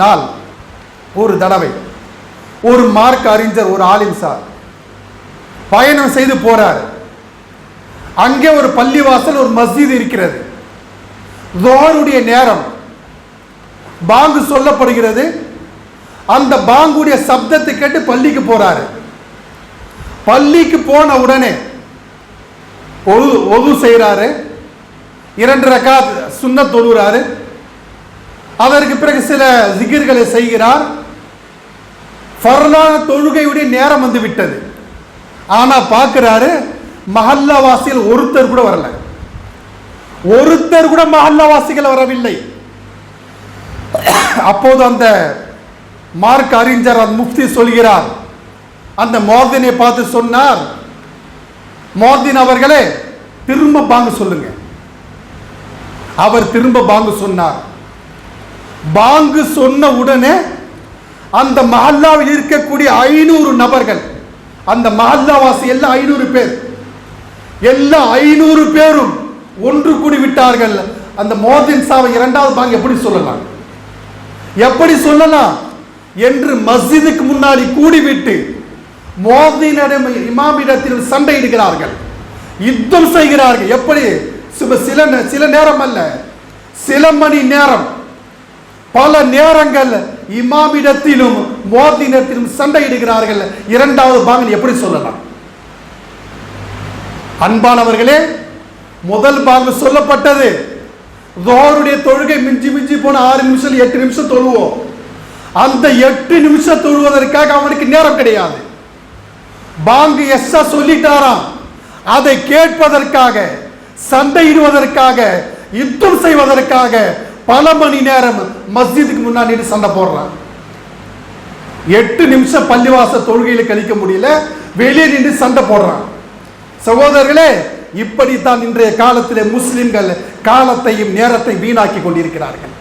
நாள் ஒரு தடவை ஒரு மார்க் அறிஞர் ஒரு ஆலிம் சார் பயணம் செய்து போறார். அங்கே ஒரு பள்ளிவாசல் ஒரு மஸ்ஜித் இருக்கிறது. தோருடைய நேரம் பாங்கு சொல்லப்படுகிறது. அந்த பாங்குடைய சப்தத்தை கேட்டு பள்ளிக்கு போறாரு. பள்ளிக்கு போன உடனே ஒது ஒது செய்கிறாரு இரண்டு ரக்கா சுண்ண தொழுகிறாரு அதற்கு பிறகு சில ஜிகிர்களை செய்கிறார். ஃபர்லான தொழுகையுடைய நேரம் வந்து விட்டது. ஆனா பார்க்கிறாரு மஹல்லாவாசிகள் ஒருத்தர் கூட வரல. ஒருத்தர் கூட மஹல்லாவாசிகள் வரவில்லை. அப்போது அந்த மார்க் அறிஞர் அந்த முஃப்தி சொல்கிறார். அந்த மோர்தினை பார்த்து சொன்னார் மோர்தின் அவர்களே திரும்ப பாங்க சொல்லுங்க. அவர் திரும்ப பாங்கு சொன்னார். பாங்கு சொன்ன உடனே அந்த மஹல்லாவில் இருக்கக்கூடிய ஐநூறு நபர்கள் அந்த மஹல்லாவாசி எல்லாம் ஐநூறு பேர். எல்லா ஐநூறு பேரும் ஒன்று கூடி விட்டார்கள். அந்த மோதின் சாவை இரண்டாவது பாங்கு எப்படி சொல்லலாம்? எப்படி சொல்லலாம்? என்று மஸ்ஜிதுக்கு முன்னாடி கூடிவிட்டு மோதினிடம் இமாமிடத்தில் சண்டையிடுகிறார்கள். யுத்தம் செய்கிறார்கள். எப்படி? சில சில சில நேரம் அல்ல. சில மணி நேரம். பல நேரங்கள் இமாமிடத்திலும் மோதினத்திலும் சண்டையிடுகிறார்கள். இரண்டாவது பாகன் எப்படி சொல்லலாம்? அன்பானவர்களே முதல் பாங்கு சொல்லப்பட்டது. தோருடைய தொழுகை மிஞ்சி மிஞ்சி போன ஆறு நிமிஷம் எட்டு நிமிஷம் தொழுவோம். அந்த எட்டு நிமிஷம் தொழுவதற்காக அவனுக்கு நேரம் கிடையாது. பாங்கு எஸ்ஸா சொல்லிட்டாராம். அதை கேட்பதற்காக சண்டையிடுவதற்காக யுத்தம் செய்வதற்காக பல மணி நேரம் மஸ்ஜிதுக்கு முன்னாடி நின்று சண்டை போடுறான். எட்டு நிமிஷம் பள்ளிவாச தொழுகையில் கழிக்க முடியல வெளியே நின்று சண்டை போடுறான். சகோதரர்களே இப்படித்தான் இன்றைய காலத்திலே முஸ்லிம்கள் காலத்தையும் நேரத்தையும் வீணாக்கி கொண்டிருக்கிறார்கள்.